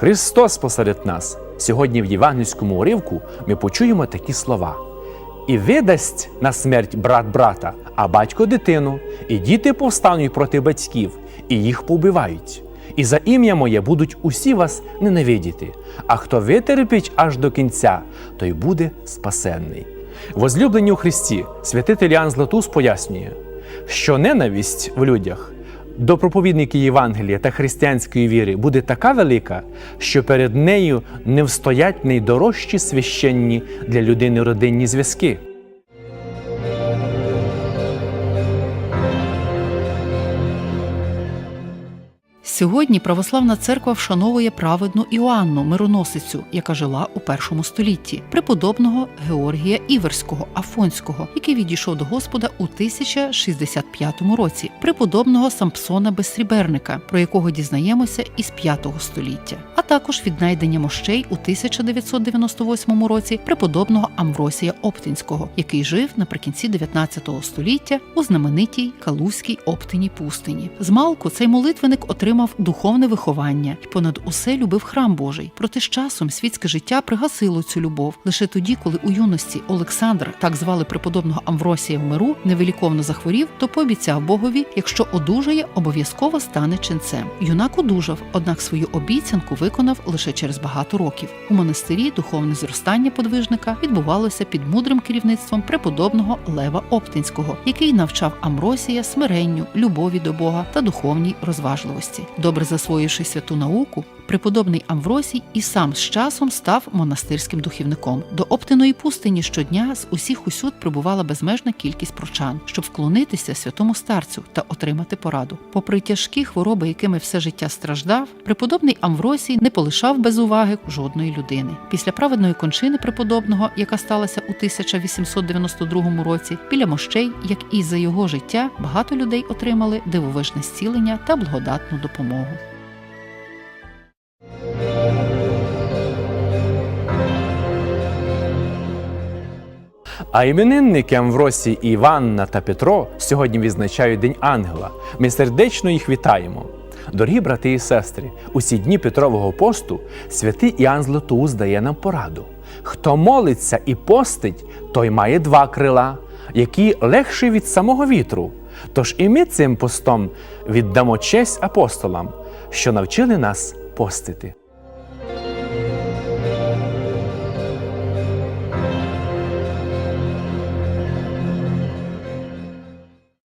Христос посеред нас. Сьогодні в євангельському уривку ми почуємо такі слова. І видасть на смерть брат брата, а батько дитину, і діти повстануть проти батьків, і їх побивають. І за ім'я моє будуть усі вас ненавидіти, а хто витерпить аж до кінця, той буде спасенний. Возлюблені у Христі, святитель Іоанн Златус пояснює, що ненависть в людях до проповідників Євангелія та християнської віри буде така велика, що перед нею не встоять найдорожчі священні для людини родинні зв'язки. Сьогодні православна церква вшановує праведну Іоанну, мироносицю, яка жила у першому столітті, преподобного Георгія Іверського Афонського, який відійшов до Господа у 1065 році, преподобного Сампсона Безсріберника, про якого дізнаємося із 5 століття, а також віднайдення мощей у 1998 році преподобного Амвросія Оптинського, який жив наприкінці 19 століття у знаменитій Калузькій Оптині пустині. Змалку цей молитвеник отримав духовне виховання і понад усе любив храм Божий. Проте з часом світське життя пригасило цю любов лише тоді, коли у юності Олександр, так звали преподобного Амвросія в миру, невеликовно захворів, то пообіцяв Богові, якщо одужає, обов'язково стане ченцем. Юнак одужав, однак свою обіцянку виконав лише через багато років. У монастирі духовне зростання подвижника відбувалося під мудрим керівництвом преподобного Лева Оптинського, який навчав Амросія смиренню, любові до Бога та духовній розважливості. Добре засвоївши святу науку, преподобний Амвросій і сам з часом став монастирським духівником. До Оптиної пустині щодня з усіх усюд прибувала безмежна кількість прочан, щоб вклонитися святому старцю та отримати пораду. Попри тяжкі хвороби, якими все життя страждав, преподобний Амвросій не полишав без уваги жодної людини. Після праведної кончини преподобного, яка сталася у 1892 році, біля мощей, як і за його життя, багато людей отримали дивовижне зцілення та благодатну допомогу. А іменинники Амвросій, Іванна та Петро сьогодні відзначають День Ангела. Ми сердечно їх вітаємо. Дорогі брати і сестри, у ці дні Петрового посту святий Іоанн Златоуст дає нам пораду. Хто молиться і постить, той має два крила, які легші від самого вітру. Тож і ми цим постом віддамо честь апостолам, що навчили нас постити.